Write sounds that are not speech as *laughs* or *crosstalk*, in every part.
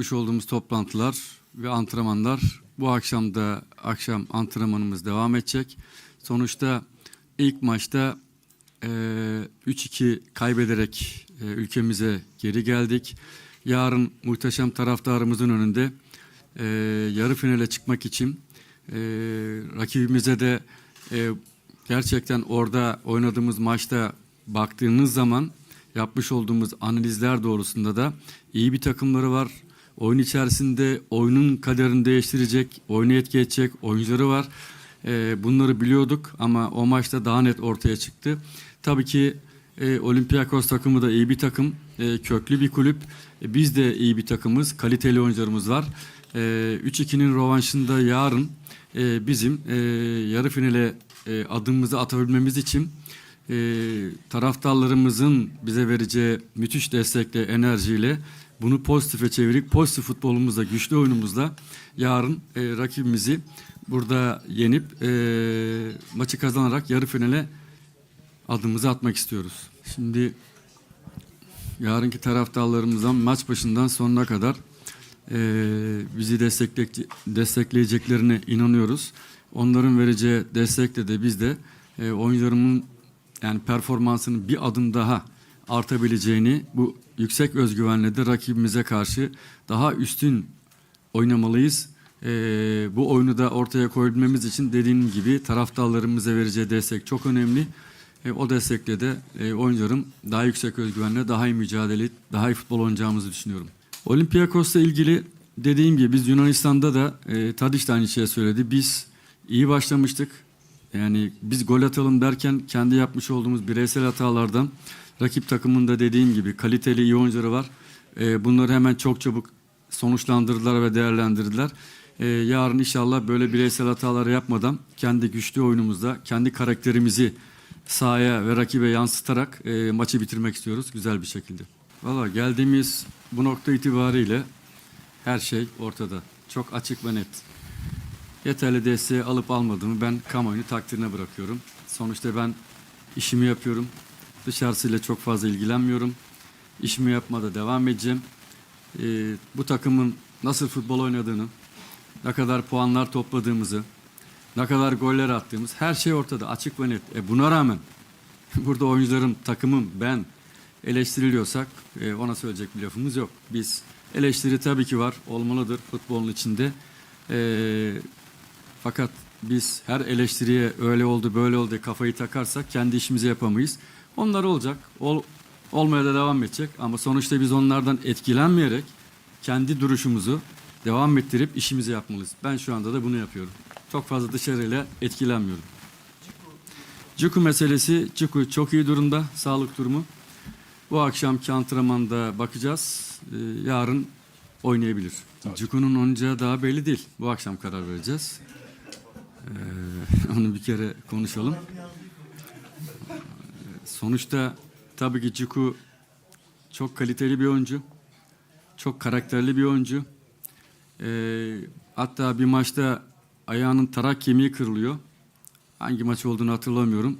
yapmış olduğumuz toplantılar ve antrenmanlar bu akşam da akşam antrenmanımız devam edecek. Sonuçta ilk maçta e, 3-2 kaybederek e, ülkemize geri geldik. Yarın muhteşem taraftarımızın önünde e, yarı finale çıkmak için e, rakibimize de e, gerçekten orada oynadığımız maçta baktığınız zaman yapmış olduğumuz analizler doğrusunda da iyi bir takımları var. Oyun içerisinde oyunun kaderini değiştirecek, oyunu etki oyuncuları var. E, bunları biliyorduk ama o maçta daha net ortaya çıktı. Tabii ki e, Olympiakos takımı da iyi bir takım, e, köklü bir kulüp. E, biz de iyi bir takımız, kaliteli oyuncularımız var. E, 3-2'nin rovanşında yarın e, bizim e, yarı finale e, adımımızı atabilmemiz için e, taraftarlarımızın bize vereceği müthiş destekle, enerjiyle bunu pozitife çevirip pozitif futbolumuzla, güçlü oyunumuzla yarın e, rakibimizi burada yenip e, maçı kazanarak yarı finale adımımızı atmak istiyoruz. Şimdi yarınki taraftarlarımızdan maç başından sonuna kadar e, bizi destekle, destekleyeceklerine inanıyoruz. Onların vereceği destekle de biz de e, oyuncularımın yani performansının bir adım daha artabileceğini bu yüksek özgüvenle de rakibimize karşı daha üstün oynamalıyız. E, bu oyunu da ortaya koyabilmemiz için dediğim gibi taraftarlarımıza vereceği destek çok önemli. E, o destekle de e, oyuncularım daha yüksek özgüvenle daha iyi mücadele, daha iyi futbol oynayacağımızı düşünüyorum. Olympiakos'la ilgili dediğim gibi biz Yunanistan'da da e, Tadiç de aynı şeyi söyledi. Biz iyi başlamıştık. Yani biz gol atalım derken kendi yapmış olduğumuz bireysel hatalardan rakip takımında dediğim gibi kaliteli iyi oyuncuları var. E, bunları hemen çok çabuk sonuçlandırdılar ve değerlendirdiler. E, yarın inşallah böyle bireysel hataları yapmadan kendi güçlü oyunumuzda kendi karakterimizi sahaya ve rakibe yansıtarak e, maçı bitirmek istiyoruz güzel bir şekilde. Valla geldiğimiz bu nokta itibariyle her şey ortada. Çok açık ve net. Yeterli desteği alıp almadığımı ben kamuoyunu takdirine bırakıyorum. Sonuçta ben işimi yapıyorum. Dışarısıyla çok fazla ilgilenmiyorum. İşimi yapmada devam edeceğim. Ee, bu takımın nasıl futbol oynadığını, ne kadar puanlar topladığımızı, ne kadar goller attığımız her şey ortada açık ve net. E buna rağmen *laughs* burada oyuncularım, takımım, ben eleştiriliyorsak e, ona söyleyecek bir lafımız yok. Biz eleştiri tabii ki var, olmalıdır futbolun içinde. E, fakat biz her eleştiriye öyle oldu böyle oldu kafayı takarsak kendi işimizi yapamayız. Onlar olacak, ol, olmaya da devam edecek ama sonuçta biz onlardan etkilenmeyerek kendi duruşumuzu devam ettirip işimizi yapmalıyız. Ben şu anda da bunu yapıyorum. Çok fazla dışarıyla etkilenmiyorum. Cuku meselesi, Cuku çok iyi durumda, sağlık durumu. Bu akşamki antrenmanda bakacağız. Ee, yarın oynayabilir. Cuku'nun oynayacağı daha belli değil. Bu akşam karar vereceğiz. Ee, *laughs* onu bir kere konuşalım. Sonuçta tabii ki Cuku çok kaliteli bir oyuncu. Çok karakterli bir oyuncu. Ee, hatta bir maçta ayağının tarak kemiği kırılıyor. Hangi maç olduğunu hatırlamıyorum.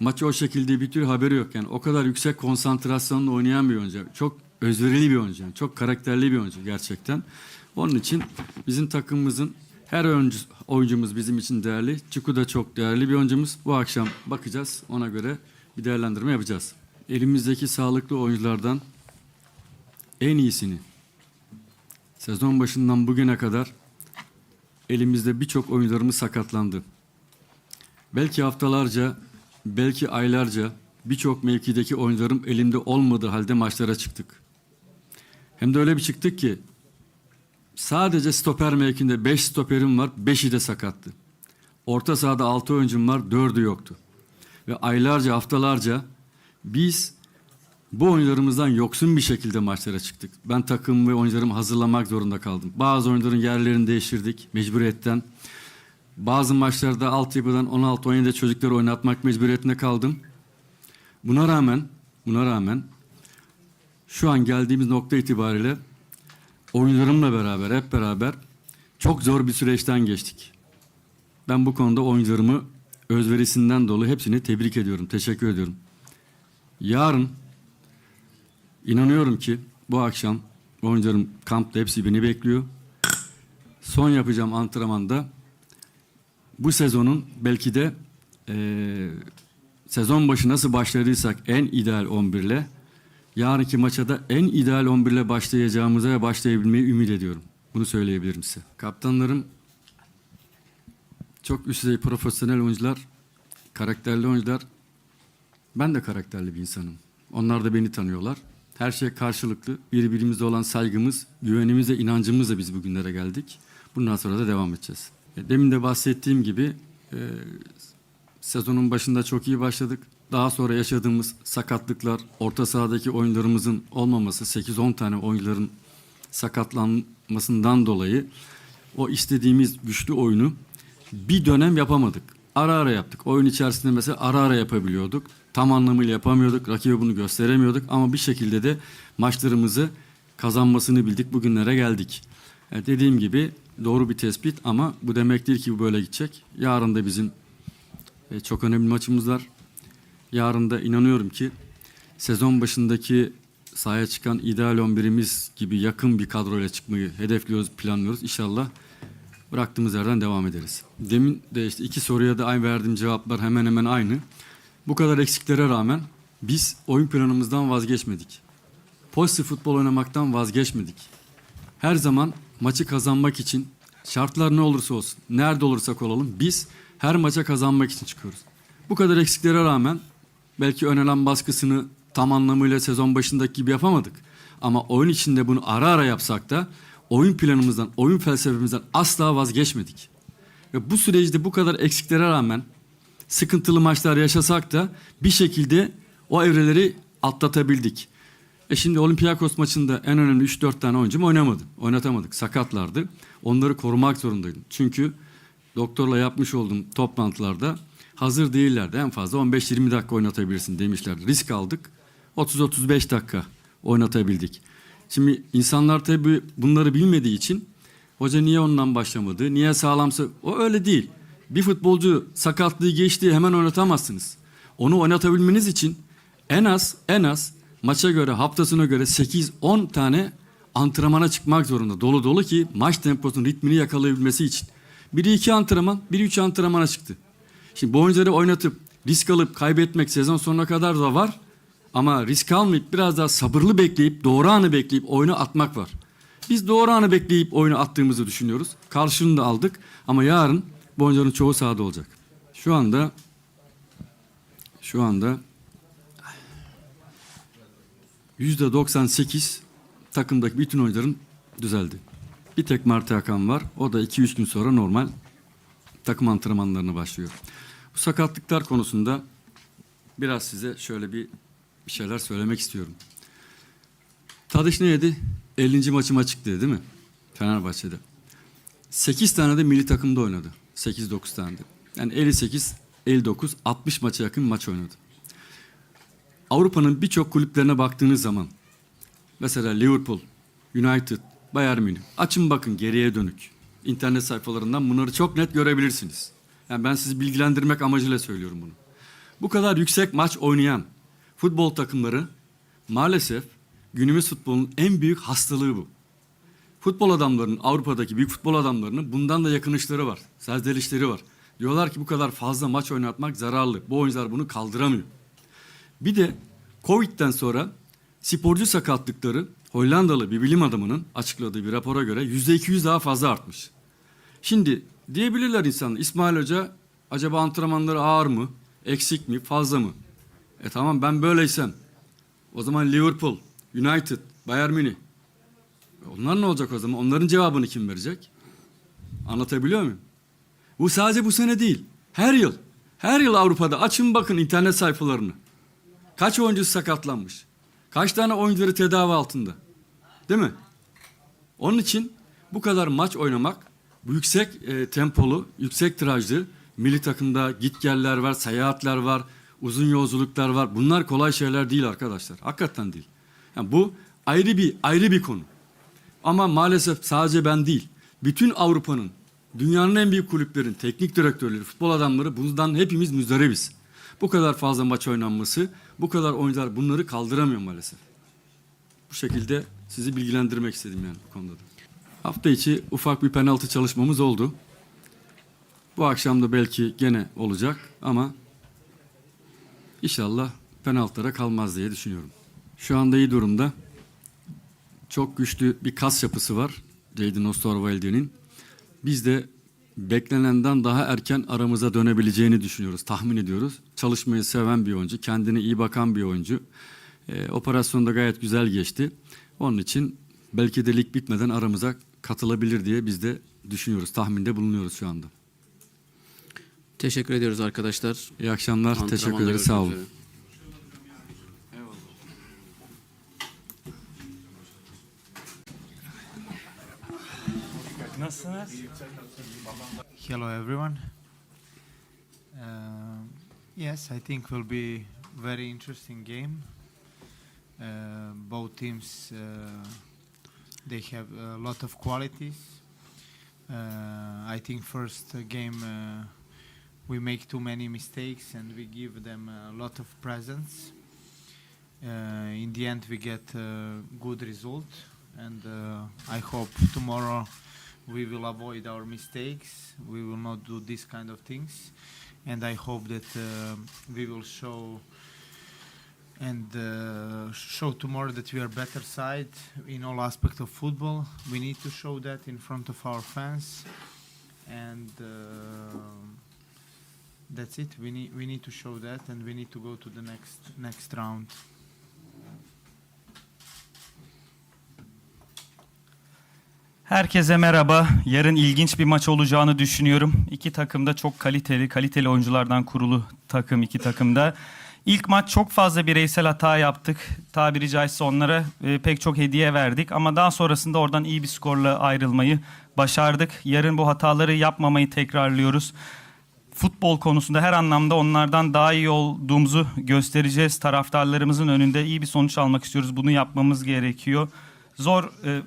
Maçı o şekilde bitiyor haberi yok. Yani o kadar yüksek konsantrasyonla oynayan bir oyuncu. Çok özverili bir oyuncu. Yani çok karakterli bir oyuncu gerçekten. Onun için bizim takımımızın her oyuncu, oyuncumuz bizim için değerli. Çuku da çok değerli bir oyuncumuz. Bu akşam bakacağız. Ona göre bir değerlendirme yapacağız. Elimizdeki sağlıklı oyunculardan en iyisini sezon başından bugüne kadar elimizde birçok oyuncularımız sakatlandı. Belki haftalarca, belki aylarca birçok mevkideki oyuncularım elimde olmadığı halde maçlara çıktık. Hem de öyle bir çıktık ki sadece stoper mevkinde 5 stoperim var, 5'i de sakattı. Orta sahada 6 oyuncum var, 4'ü yoktu. Ve aylarca, haftalarca biz bu oyuncularımızdan yoksun bir şekilde maçlara çıktık. Ben takım ve oyuncularımı hazırlamak zorunda kaldım. Bazı oyuncuların yerlerini değiştirdik mecburiyetten. Bazı maçlarda altyapıdan 16-17 çocukları oynatmak mecburiyetinde kaldım. Buna rağmen, buna rağmen şu an geldiğimiz nokta itibariyle oyuncularımla beraber, hep beraber çok zor bir süreçten geçtik. Ben bu konuda oyuncularımı özverisinden dolayı hepsini tebrik ediyorum, teşekkür ediyorum. Yarın inanıyorum ki bu akşam Oyuncularım kampta hepsi beni bekliyor. Son yapacağım antrenmanda bu sezonun belki de eee, sezon başı nasıl başladıysak en ideal 11 ile yarınki maça da en ideal 11 ile başlayacağımıza ve başlayabilmeyi ümit ediyorum. Bunu söyleyebilirim size. Kaptanlarım çok üst düzey profesyonel oyuncular, karakterli oyuncular. Ben de karakterli bir insanım. Onlar da beni tanıyorlar. Her şey karşılıklı. Birbirimize olan saygımız, güvenimiz ve inancımızla biz bugünlere geldik. Bundan sonra da devam edeceğiz. E, Demin de bahsettiğim gibi e, sezonun başında çok iyi başladık. Daha sonra yaşadığımız sakatlıklar, orta sahadaki oyunlarımızın olmaması, 8-10 tane oyuncuların sakatlanmasından dolayı o istediğimiz güçlü oyunu bir dönem yapamadık. Ara ara yaptık. Oyun içerisinde mesela ara ara yapabiliyorduk. Tam anlamıyla yapamıyorduk. Rakibe bunu gösteremiyorduk. Ama bir şekilde de maçlarımızı kazanmasını bildik. Bugünlere geldik. E, dediğim gibi doğru bir tespit ama bu demek değil ki bu böyle gidecek. Yarın da bizim e, çok önemli maçımız var. Yarın da inanıyorum ki sezon başındaki sahaya çıkan ideal 11'imiz gibi yakın bir kadroyla çıkmayı hedefliyoruz, planlıyoruz. İnşallah bıraktığımız yerden devam ederiz. Demin de işte iki soruya da aynı verdiğim cevaplar hemen hemen aynı. Bu kadar eksiklere rağmen biz oyun planımızdan vazgeçmedik. Pozitif futbol oynamaktan vazgeçmedik. Her zaman maçı kazanmak için şartlar ne olursa olsun, nerede olursak olalım biz her maça kazanmak için çıkıyoruz. Bu kadar eksiklere rağmen belki önelen baskısını tam anlamıyla sezon başındaki gibi yapamadık. Ama oyun içinde bunu ara ara yapsak da oyun planımızdan, oyun felsefemizden asla vazgeçmedik. Ve bu süreçte bu kadar eksiklere rağmen sıkıntılı maçlar yaşasak da bir şekilde o evreleri atlatabildik. E şimdi Olympiakos maçında en önemli 3-4 tane oyuncum oynamadı. Oynatamadık. Sakatlardı. Onları korumak zorundaydım. Çünkü doktorla yapmış olduğum toplantılarda hazır değillerdi. En fazla 15-20 dakika oynatabilirsin demişlerdi. Risk aldık. 30-35 dakika oynatabildik. Şimdi insanlar tabii bunları bilmediği için hoca niye ondan başlamadı, niye sağlamsa o öyle değil. Bir futbolcu sakatlığı geçti hemen oynatamazsınız. Onu oynatabilmeniz için en az en az maça göre haftasına göre 8-10 tane antrenmana çıkmak zorunda dolu dolu ki maç temposunun ritmini yakalayabilmesi için. Biri iki antrenman, biri üç antrenmana çıktı. Şimdi bu oyuncuları oynatıp risk alıp kaybetmek sezon sonuna kadar da var. Ama risk almayıp biraz daha sabırlı bekleyip doğru anı bekleyip oyunu atmak var. Biz doğru anı bekleyip oyunu attığımızı düşünüyoruz. Karşılığını da aldık ama yarın bu oyuncuların çoğu sahada olacak. Şu anda şu anda yüzde 98 takımdaki bütün oyuncuların düzeldi. Bir tek Mert Hakan var. O da 2-3 gün sonra normal takım antrenmanlarına başlıyor. Bu sakatlıklar konusunda biraz size şöyle bir, bir şeyler söylemek istiyorum. Tadiş ne yedi? 50. maçıma çıktı değil mi? Fenerbahçe'de. 8 tane de milli takımda oynadı. 8-9 tane de. Yani 58, 59, 60 maça yakın maç oynadı. Avrupa'nın birçok kulüplerine baktığınız zaman mesela Liverpool, United, Bayern Münih açın bakın geriye dönük. İnternet sayfalarından bunları çok net görebilirsiniz. Yani ben sizi bilgilendirmek amacıyla söylüyorum bunu. Bu kadar yüksek maç oynayan futbol takımları maalesef günümüz futbolunun en büyük hastalığı bu. Futbol adamlarının, Avrupa'daki büyük futbol adamlarının bundan da yakınışları var. Serzenişleri var. Diyorlar ki bu kadar fazla maç oynatmak zararlı. Bu oyuncular bunu kaldıramıyor. Bir de Covid'den sonra sporcu sakatlıkları Hollandalı bir bilim adamının açıkladığı bir rapora göre yüzde 200 daha fazla artmış. Şimdi diyebilirler insanlar İsmail Hoca acaba antrenmanları ağır mı, eksik mi, fazla mı? E tamam ben böyleysem o zaman Liverpool, United, Bayern Münih E onlar ne olacak o zaman? Onların cevabını kim verecek? Anlatabiliyor muyum? Bu sadece bu sene değil. Her yıl. Her yıl Avrupa'da açın bakın internet sayfalarını. Kaç oyuncu sakatlanmış? Kaç tane oyuncuları tedavi altında? Değil mi? Onun için bu kadar maç oynamak, bu yüksek e, tempolu, yüksek tirajlı, milli takımda gitgeller var, seyahatler var, uzun yolculuklar var. Bunlar kolay şeyler değil arkadaşlar. Hakikaten değil. Yani bu ayrı bir ayrı bir konu. Ama maalesef sadece ben değil, bütün Avrupa'nın, dünyanın en büyük kulüplerin teknik direktörleri, futbol adamları bundan hepimiz müzdaribiz. Bu kadar fazla maç oynanması, bu kadar oyuncular bunları kaldıramıyor maalesef. Bu şekilde sizi bilgilendirmek istedim yani bu konuda da. Hafta içi ufak bir penaltı çalışmamız oldu. Bu akşam da belki gene olacak ama inşallah penaltılara kalmaz diye düşünüyorum. Şu anda iyi durumda. Çok güçlü bir kas yapısı var Jadon Osterwalder'in. Biz de beklenenden daha erken aramıza dönebileceğini düşünüyoruz, tahmin ediyoruz. Çalışmayı seven bir oyuncu, kendine iyi bakan bir oyuncu. Ee, operasyon da gayet güzel geçti. Onun için belki de lig bitmeden aramıza katılabilir diye biz de düşünüyoruz, tahminde bulunuyoruz şu anda. Teşekkür ediyoruz arkadaşlar. İyi akşamlar, teşekkür ederiz, sağ olun. üzere. Nasılsınız? Hello, everyone. Um yes, I think will be very interesting game. Uh, both teams uh, they have a lot of qualities. Uh, I think first uh, game uh, we make too many mistakes and we give them a lot of presents. Uh, in the end, we get a good result, and uh, I hope tomorrow we will avoid our mistakes. We will not do this kind of things, and I hope that uh, we will show and uh, show tomorrow that we are better side in all aspects of football. We need to show that in front of our fans, and uh, that's it. We need we need to show that, and we need to go to the next next round. Herkese merhaba. Yarın ilginç bir maç olacağını düşünüyorum. İki takım da çok kaliteli, kaliteli oyunculardan kurulu takım iki takımda. İlk maç çok fazla bireysel hata yaptık. Tabiri caizse onlara e, pek çok hediye verdik. Ama daha sonrasında oradan iyi bir skorla ayrılmayı başardık. Yarın bu hataları yapmamayı tekrarlıyoruz. Futbol konusunda her anlamda onlardan daha iyi olduğumuzu göstereceğiz. Taraftarlarımızın önünde iyi bir sonuç almak istiyoruz. Bunu yapmamız gerekiyor. Zor e,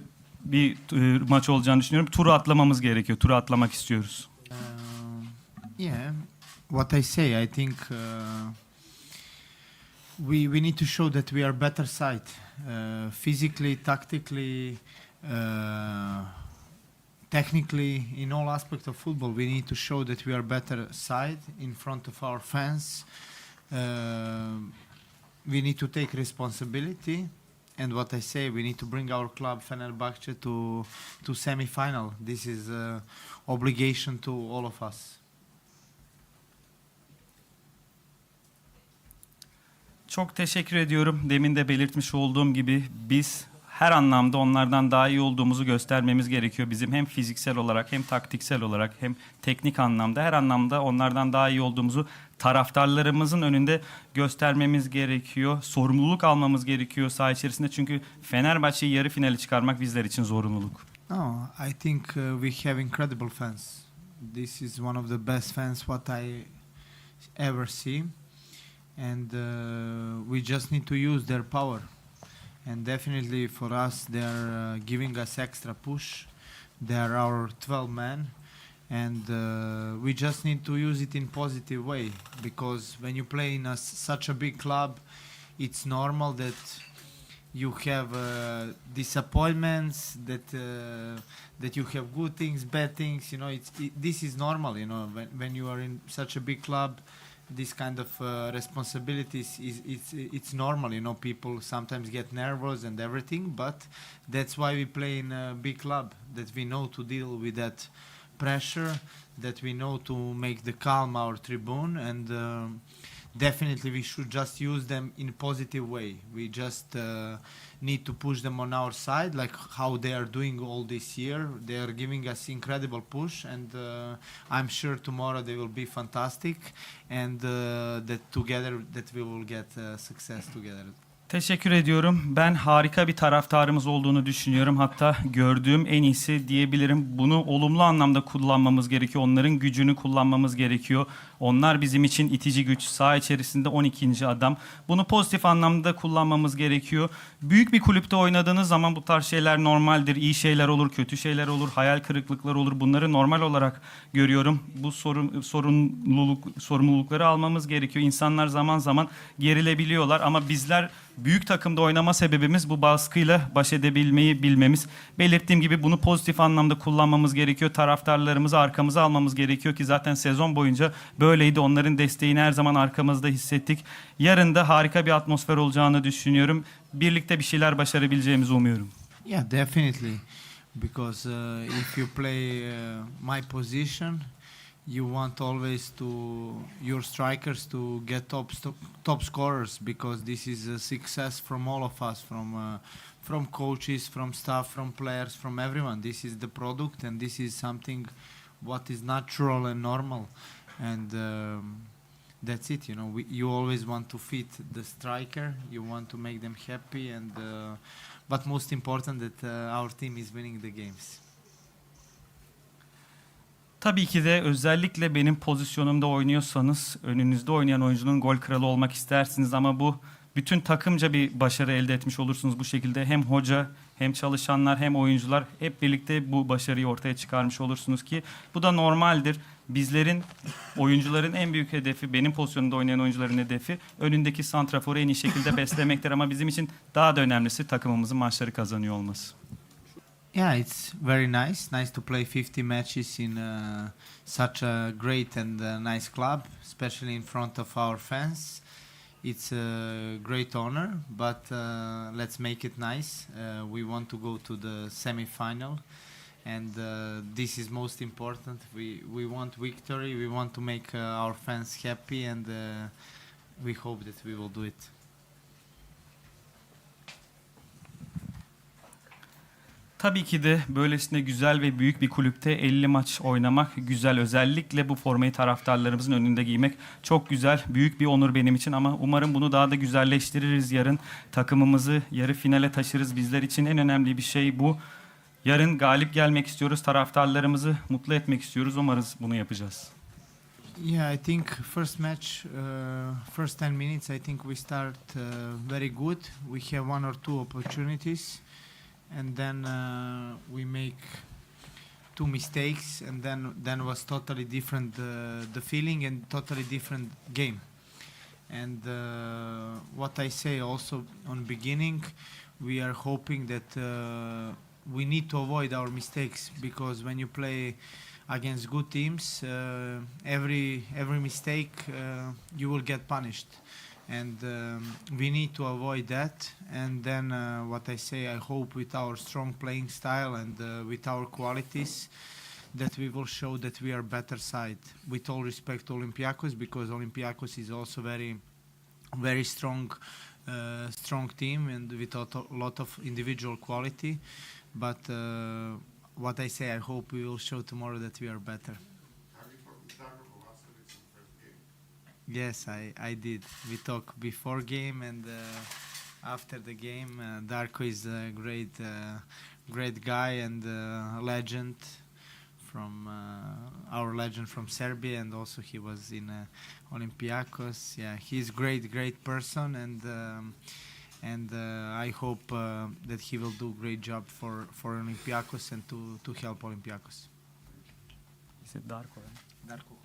bir e, maç olacağını düşünüyorum. Turu atlamamız gerekiyor. Turu atlamak istiyoruz. Um, yeah, what I say, I think uh, we we need to show that we are better side, uh, physically, tactically, uh, technically, in all aspects of football. We need to show that we are better side in front of our fans. Uh, we need to take responsibility. And what I say, we need to bring our club Fenerbahce to to semi-final. This is uh, obligation to all of us. Çok teşekkür ediyorum. Demin de belirtmiş olduğum gibi biz her anlamda onlardan daha iyi olduğumuzu göstermemiz gerekiyor. Bizim hem fiziksel olarak hem taktiksel olarak hem teknik anlamda her anlamda onlardan daha iyi olduğumuzu taraftarlarımızın önünde göstermemiz gerekiyor. Sorumluluk almamız gerekiyor saha içerisinde. Çünkü Fenerbahçe'yi yarı finale çıkarmak bizler için zorunluluk. No, I think uh, we have incredible fans. This is one of the best fans what I ever see, and uh, we just need to use their power. And definitely for us, they are uh, giving us extra push. They are our 12 men, and uh, we just need to use it in positive way because when you play in a, such a big club, it's normal that you have uh, disappointments that uh, that you have good things bad things you know it's it, this is normal you know when, when you are in such a big club this kind of uh, responsibilities is it's it's normal you know people sometimes get nervous and everything but that's why we play in a big club that we know to deal with that pressure that we know to make the calm our tribune and um, definitely we should just use them in a positive way. We just uh, need to push them on our side like how they are doing all this year. They are giving us incredible push and uh, i'm sure tomorrow they will be fantastic and uh, that together that we will get uh, success together Teşekkür ediyorum. Ben harika bir taraftarımız olduğunu düşünüyorum. Hatta gördüğüm en iyisi diyebilirim. Bunu olumlu anlamda kullanmamız gerekiyor. Onların gücünü kullanmamız gerekiyor. Onlar bizim için itici güç. Saha içerisinde 12. adam. Bunu pozitif anlamda kullanmamız gerekiyor. Büyük bir kulüpte oynadığınız zaman bu tarz şeyler normaldir. İyi şeyler olur, kötü şeyler olur, hayal kırıklıkları olur. Bunları normal olarak görüyorum. Bu sorun sorumluluk sorumlulukları almamız gerekiyor. İnsanlar zaman zaman gerilebiliyorlar ama bizler büyük takımda oynama sebebimiz bu baskıyla baş edebilmeyi bilmemiz. Belirttiğim gibi bunu pozitif anlamda kullanmamız gerekiyor. Taraftarlarımızı arkamıza almamız gerekiyor ki zaten sezon boyunca böyleydi. Onların desteğini her zaman arkamızda hissettik. Yarın da harika bir atmosfer olacağını düşünüyorum. Birlikte bir şeyler başarabileceğimizi umuyorum. Yeah, definitely. Because uh, if you play uh, my position, you want always to your strikers to get top top scorers because this is a success from all of us, from uh, from coaches, from staff, from players, from everyone. This is the product, and this is something what is natural and normal, and. Um, that's it you know we, you always want to fit the striker you want to make them happy and uh, but most important that uh, our team is winning the games Tabii ki de özellikle benim pozisyonumda oynuyorsanız önünüzde oynayan oyuncunun gol kralı olmak istersiniz ama bu bütün takımca bir başarı elde etmiş olursunuz bu şekilde. Hem hoca hem çalışanlar hem oyuncular hep birlikte bu başarıyı ortaya çıkarmış olursunuz ki bu da normaldir. Bizlerin oyuncuların en büyük hedefi benim pozisyonumda oynayan oyuncuların hedefi önündeki santraforu en iyi şekilde *laughs* beslemektir ama bizim için daha da önemlisi takımımızın maçları kazanıyor olması. Yeah it's very nice. Nice to play 50 matches in uh, such a great and uh, nice club especially in front of our fans. It's a great honor but uh, let's make it nice. Uh, we want to go to the semi-final and uh, this is most important. We we want victory. We want to make uh, our fans happy and we hope that we will do it Tabii ki de böylesine güzel ve büyük bir kulüpte 50 maç oynamak güzel. Özellikle bu formayı taraftarlarımızın önünde giymek çok güzel. Büyük bir onur benim için ama umarım bunu daha da güzelleştiririz yarın. Takımımızı yarı finale taşırız. Bizler için en önemli bir şey bu. Yarın galip gelmek istiyoruz. Taraftarlarımızı mutlu etmek istiyoruz. Umarız bunu yapacağız. Yeah, I think first match, uh, first 10 minutes, I think we start uh, very good. We have one or two opportunities, and then uh, we make two mistakes, and then then was totally different uh, the feeling and totally different game. And uh, what I say also on beginning, we are hoping that uh, we need to avoid our mistakes because when you play against good teams, uh, every every mistake uh, you will get punished, and um, we need to avoid that. And then uh, what I say, I hope with our strong playing style and uh, with our qualities, that we will show that we are better side. With all respect to Olympiacos, because Olympiacos is also very, very strong, uh, strong team and with a lot of individual quality. But uh, what I say, I hope we will show tomorrow that we are better. Yes, I, I did. We talk before game and uh, after the game. Uh, Darko is a great uh, great guy and uh, a legend from uh, our legend from Serbia, and also he was in uh, Olympiacos. Yeah, he's great, great person, and um, and uh, I hope uh, that he will do great job for for Olympiacos and to to help Olympiacos. Darko Kovacic.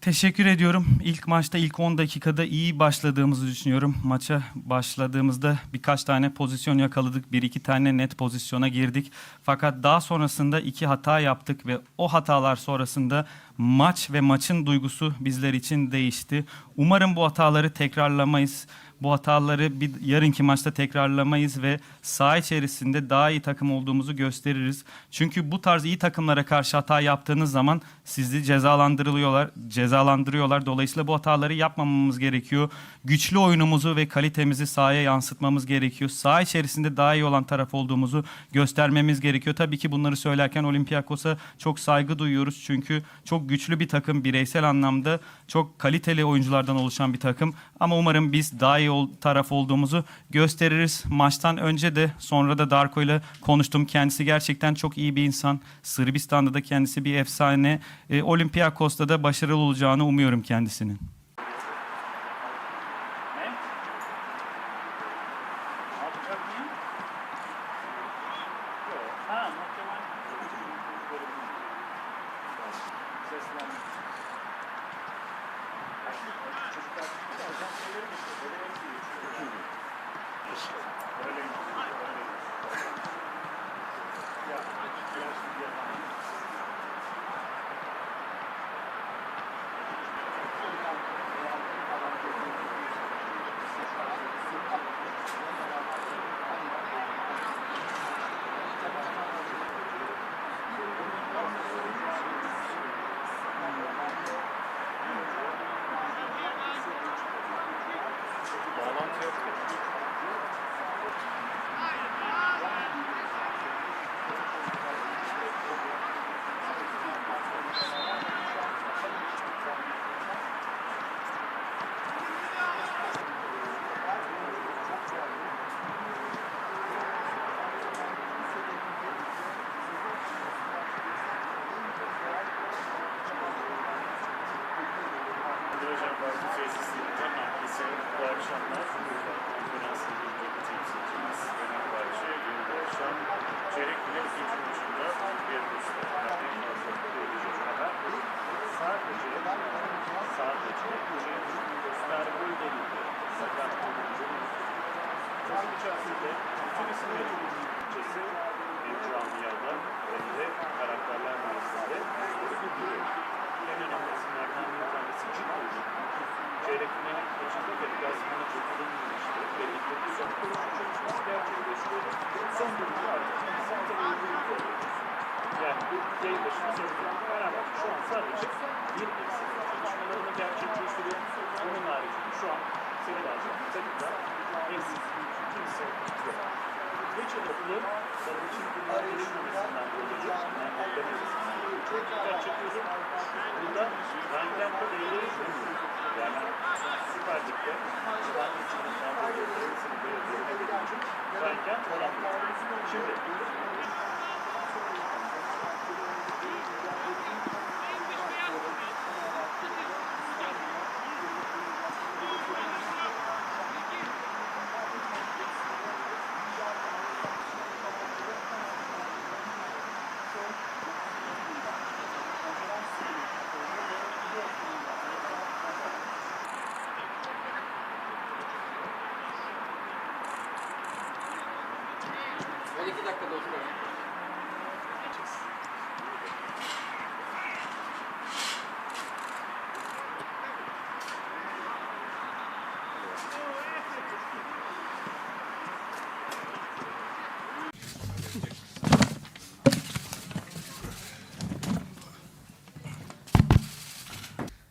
Teşekkür ediyorum. İlk maçta ilk 10 dakikada iyi başladığımızı düşünüyorum. Maça başladığımızda birkaç tane pozisyon yakaladık. Bir iki tane net pozisyona girdik. Fakat daha sonrasında iki hata yaptık ve o hatalar sonrasında maç ve maçın duygusu bizler için değişti. Umarım bu hataları tekrarlamayız. Bu hataları bir yarınki maçta tekrarlamayız ve saha içerisinde daha iyi takım olduğumuzu gösteririz. Çünkü bu tarz iyi takımlara karşı hata yaptığınız zaman sizi cezalandırılıyorlar, cezalandırıyorlar. Dolayısıyla bu hataları yapmamamız gerekiyor. Güçlü oyunumuzu ve kalitemizi sahaya yansıtmamız gerekiyor. Saha içerisinde daha iyi olan taraf olduğumuzu göstermemiz gerekiyor. Tabii ki bunları söylerken Olympiakos'a çok saygı duyuyoruz. Çünkü çok güçlü bir takım, bireysel anlamda çok kaliteli oyunculardan oluşan bir takım. Ama umarım biz daha iyi ol- taraf olduğumuzu gösteririz. Maçtan önce de sonra da Darko ile konuştum. Kendisi gerçekten çok iyi bir insan. Sırbistan'da da kendisi bir efsane. E, Olympiakos'ta da başarılı olacağını umuyorum kendisinin.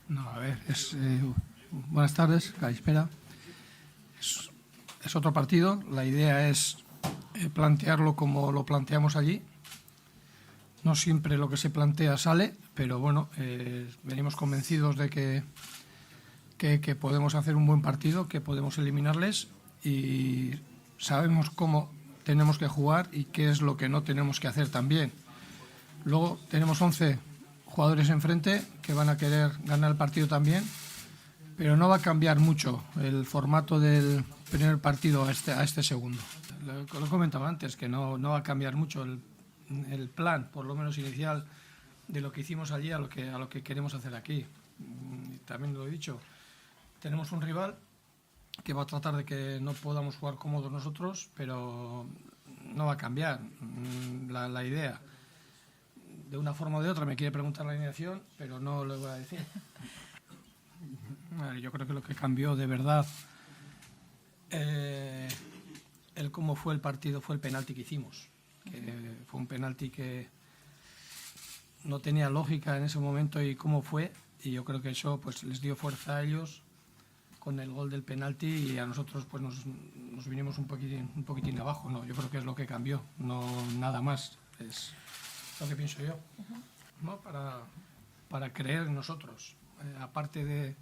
No, a ver, es, eh, buenas tardes, espera. Es, es otro partido. La idea es eh, plantearlo como lo planteamos allí. No siempre lo que se plantea sale, pero bueno, eh, venimos convencidos de que, que, que podemos hacer un buen partido, que podemos eliminarles y sabemos cómo tenemos que jugar y qué es lo que no tenemos que hacer también. Luego tenemos 11 jugadores enfrente que van a querer ganar el partido también, pero no va a cambiar mucho el formato del primer partido a este, a este segundo. Lo, lo he comentado antes, que no, no va a cambiar mucho el, el plan, por lo menos inicial, de lo que hicimos allí a lo que, a lo que queremos hacer aquí. También lo he dicho, tenemos un rival que va a tratar de que no podamos jugar cómodos nosotros, pero no va a cambiar mm, la idea de una forma o de otra me quiere preguntar la alineación, pero no lo voy a decir. Yo creo que lo que cambió de verdad eh, el cómo fue el partido fue el penalti que hicimos. Que fue un penalti que no tenía lógica en ese momento y cómo fue. Y yo creo que eso pues les dio fuerza a ellos con el gol del penalti y a nosotros pues nos, nos vinimos un poquitín, un poquitín abajo. No, yo creo que es lo que cambió, no nada más. Lo que pienso yo. ¿no? Para, para creer en nosotros. Eh, aparte de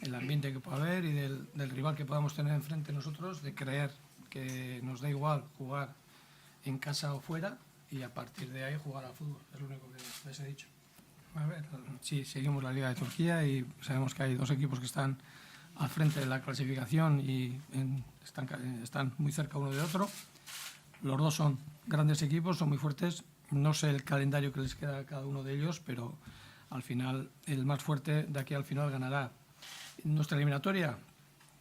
el ambiente que pueda haber y del, del rival que podamos tener enfrente nosotros, de creer que nos da igual jugar en casa o fuera y a partir de ahí jugar al fútbol. Es lo único que les he dicho. A ver, sí, seguimos la Liga de Turquía y sabemos que hay dos equipos que están al frente de la clasificación y en- están, están muy cerca uno de otro. Los dos son grandes equipos, son muy fuertes. No sé el calendario que les queda a cada uno de ellos, pero al final el más fuerte de aquí al final ganará. nuestra eliminatoria,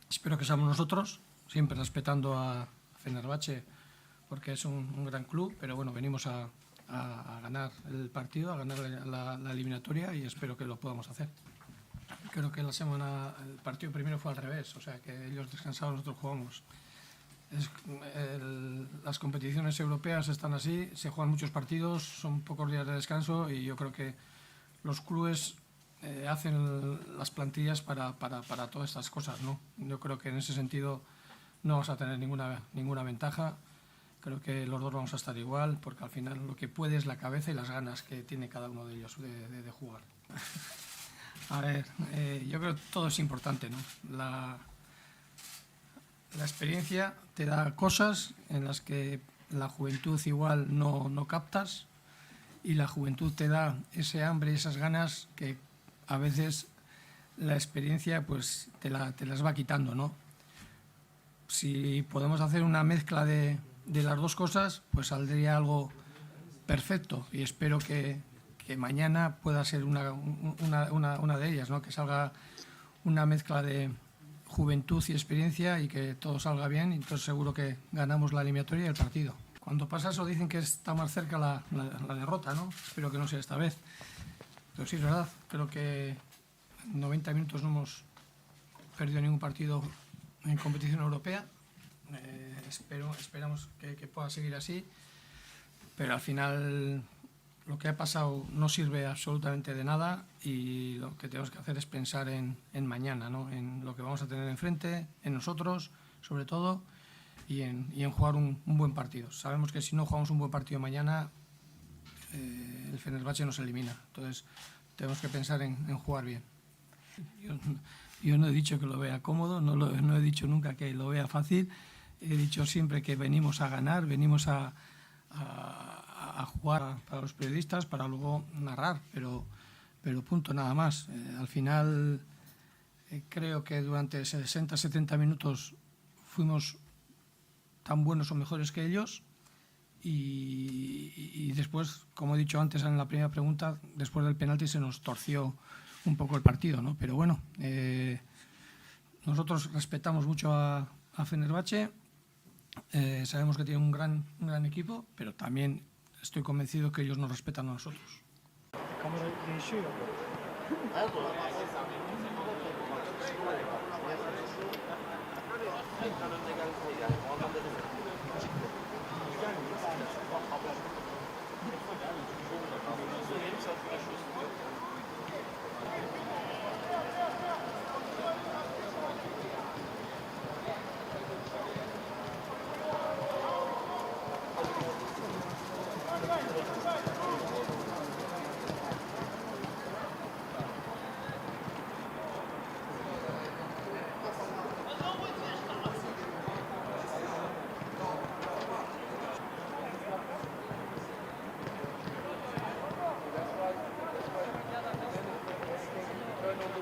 espero que seamos nosotros, siempre respetando a Fenerbahce, porque es un, gran club, pero bueno, venimos a, ganar el partido, a ganar la, la- la eliminatoria y espero que lo podamos hacer. Creo que la semana, el partido primero fue al revés, o sea que ellos descansaron, nosotros jugamos. Es- el- las competiciones europeas están así, se juegan muchos partidos, son pocos días de descanso y yo creo que los clubes eh, hacen las plantillas para, para, para todas estas cosas, ¿no? Yo creo que en ese sentido no vamos a tener ninguna, ninguna ventaja. Creo que los dos vamos a estar igual, porque al final lo que puede es la cabeza y las ganas que tiene cada uno de ellos de, de- de jugar. *laughs* A ver, eh, yo creo que todo es importante, ¿no? La, la experiencia te da cosas en las que la juventud igual no, no captas y la juventud te da ese hambre, esas ganas que a veces la experiencia pues te, la- te las va quitando, ¿no? Si podemos hacer una mezcla de, de las dos cosas, pues saldría algo perfecto y espero que, que mañana pueda ser una, una, una, una de ellas, ¿no? Que salga una mezcla de juventud y experiencia y que todo salga bien y entonces seguro que ganamos la eliminatoria y el partido. Cuando pasa eso dicen que está más cerca la, la, derrota, ¿no? Espero que no sea esta vez. Pero sí es verdad, creo que en 90 minutos no hemos perdido ningún partido en competición europea. Eh, espero, esperamos que pueda seguir así, pero al final lo que ha pasado no sirve absolutamente de nada y lo que tenemos que hacer es pensar en, mañana, ¿no? en lo que vamos a tener enfrente, en nosotros sobre todo y en, jugar un, buen partido. Sabemos que si no jugamos un buen partido mañana, eh, el Fenerbahce nos elimina. Entonces tenemos que pensar en, jugar bien. Yo, no he dicho que lo vea cómodo, no, he dicho nunca que lo vea fácil. He dicho siempre que venimos a ganar, venimos a- a jugar para los periodistas, para luego narrar, pero, pero punto nada más. Eh, al final eh, creo que durante 60-70 minutos fuimos tan buenos o mejores que ellos y, después, como he dicho antes en la primera pregunta, después del penalti se nos torció un poco el partido, ¿no? Pero bueno, eh, nosotros respetamos mucho a, a Fenerbahce, sabemos que tiene un gran, un gran equipo, pero también estoy convencido que ellos nos respetan a nosotros.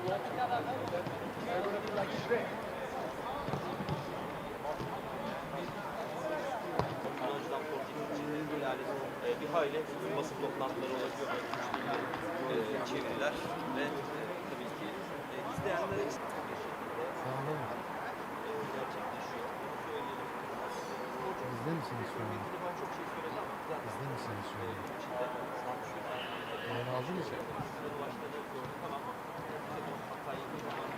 Kullanıcıdan portekizci yani e, bir hayli basın toplantıları olabiliyor. E, çeviriler ve e, tabii ki e, izleyenlere e, gerçekleşiyor. Bizde misiniz şu an? Şey Bizde misiniz şu an? Yani aldınız mı? 赤い車が。